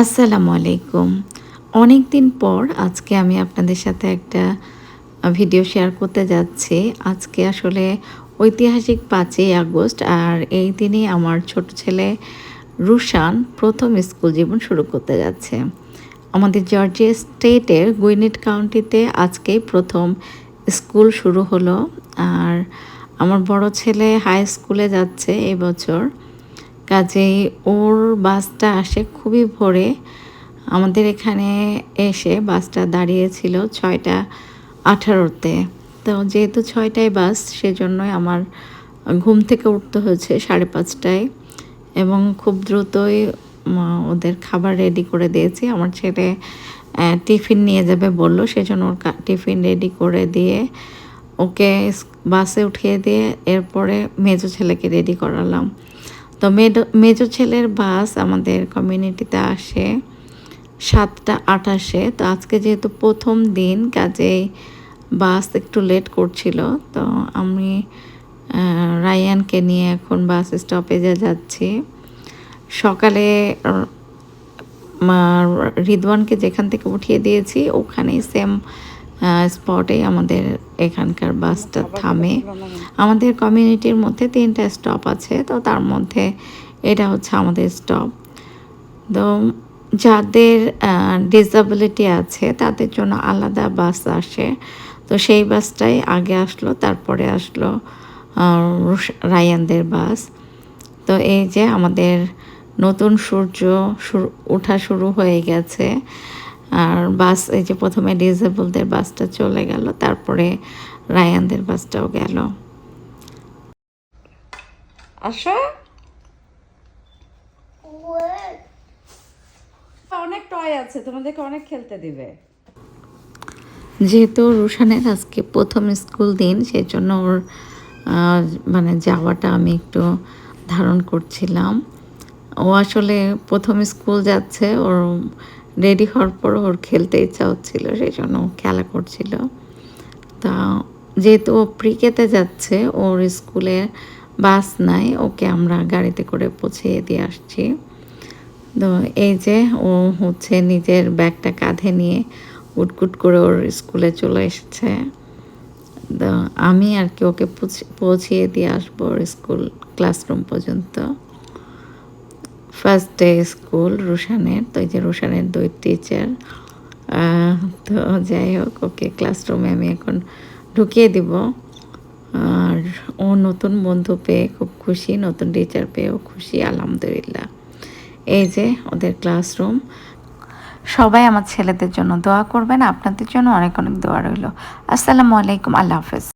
আসসালামু আলাইকুম। অনেক দিন পর আজকে আমি আপনাদের সাথে একটা ভিডিও শেয়ার করতে যাচ্ছি। আজকে আসলে ঐতিহাসিক পাঁচই আগস্ট আর এই দিনে আমার ছোট ছেলে রুশান প্রথম স্কুল জীবন শুরু করতে যাচ্ছে। আমাদের জর্জিয়া স্টেটের গুইনেট কাউন্টিতে আজকেই প্রথম স্কুল শুরু হলো। আর আমার বড় ছেলে হাই স্কুলে যাচ্ছে এবছর কাজেই ওর বাসটা আসে খুবই ভোরে। আমাদের এখানে এসে বাসটা দাঁড়িয়েছিল ছয়টা আঠারোতে। তো যেহেতু ছয়টায় বাস, সেজন্যই আমার ঘুম থেকে উঠতে হয়েছে সাড়ে পাঁচটায়। এবং খুব দ্রুতই ওদের খাবার রেডি করে দিয়েছি। আমার ছেলে টিফিন নিয়ে যাবে বলল, সেজন্য ওর টিফিন রেডি করে দিয়ে ওকে বাসে উঠিয়ে দিয়ে এরপরে মেজো ছেলেকে রেডি করালাম। তো মেড- মেজো ছেলের বাস আমাদের কমিউনিটিতে আসে সাতটা আঠাশে তো আজকে যেহেতু প্রথম দিন, কাজেই বাস একটু লেট করছিল, তো আমি রায়ানকে নিয়ে এখন বাস স্টপেজে যাচ্ছি। সকালে রিদওয়ানকে যেখান থেকে উঠিয়ে দিয়েছি, ওখানেই সেম স্পটেই আমাদের এখানকার বাসটা থামে। আমাদের কমিউনিটির মধ্যে তিনটা স্টপ আছে, তো তার মধ্যে এটা হচ্ছে আমাদের স্টপ তো যাদের ডিসএবিলিটি আছে, তাদের জন্য আলাদা বাস আসে। তো সেই বাসটাই আগে আসলো, তারপরে আসলো রায়ানদের বাস। তো এই যে আমাদের নতুন সূর্য ওঠা শুরু হয়ে গেছে। আর বাস এই যে প্রথমে ডিসেবলদের বাসটা চলে গেল তারপরে রায়ানদের বাসটাও গেল। আসো। অনেক টয় আছে তোমাদেরকে অনেক খেলতে দিবে। যেহেতু রুশানের আজকে প্রথম স্কুল দিন সেই জন্য ওর মানে যাওয়াটা আমি একটু ধারণ করছিলাম। ও আসলে প্রথম স্কুল যাচ্ছে ওর রেডি হওয়ার পর ওর খেলতে ইচ্ছা হচ্ছিল, সেই জন্য খেলা করছিল। তা যেহেতু ও প্রিকেতে যাচ্ছে, ওর স্কুলে বাস নাই, ওকে আমরা গাড়িতে করে পৌঁছিয়ে দিয়ে আসছি। তো এই যে ও হচ্ছে নিজের ব্যাগটা কাঁধে নিয়ে উটকুট করে ওর স্কুলে চলে এসেছে। তো আমি আর কি ওকে পৌঁছে- পৌঁছিয়ে দিয়ে আসব ওর স্কুল ক্লাসরুম পর্যন্ত। ফার্স্ট ডে স্কুল রুশানের তো এই যে রুশানের দুই টিচার তো যাই হোক, ওকে ক্লাসরুমে আমি এখন ঢুকিয়ে দিব। আর ও নতুন বন্ধু পেয়ে খুব খুশি, নতুন টিচার পেয়েও খুশি, আলহামদুলিল্লাহ। এই যে ওদের ক্লাসরুম সবাই আমার ছেলেদের জন্য দোয়া করবেন, আপনাদের জন্য অনেক অনেক দোয়া রইল। আসসালামু আলাইকুম, আল্লাহ হাফেজ।